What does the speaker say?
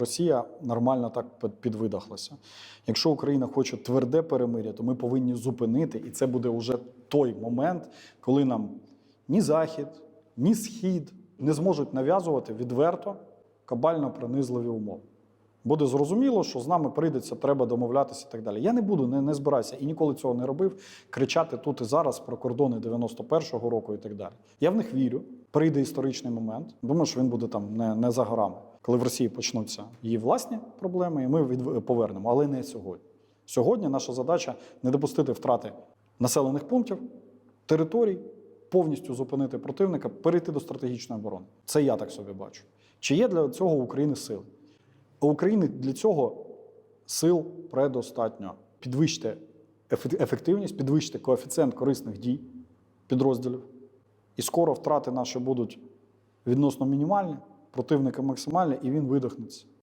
Росія нормально так під- підвидохлася. Якщо Україна хоче тверде перемир'я, то ми повинні зупинити, і це буде вже той момент, коли нам ні Захід, ні Схід не зможуть нав'язувати відверто кабально принизливі умови. Буде зрозуміло, що з нами прийдеться, треба домовлятися і так далі. Я не буду, не, не збираюся і ніколи цього не робив. Кричати тут і зараз про кордони 91-го року і так далі. Я в них вірю. Прийде історичний момент. Думаю, що він буде там не, не за горами, коли в Росії почнуться її власні проблеми, і ми від, повернемо, але не сьогодні. Сьогодні наша задача не допустити втрати населених пунктів, територій, повністю зупинити противника, перейти до стратегічної оборони. Це я так собі бачу. Чи є для цього України сили? У України для цього сил предостатньо. Підвищте ефективність, підвищте коефіцієнт корисних дій підрозділів. І скоро втрати наші будуть відносно мінімальні, противника максимальний і він видохнеться.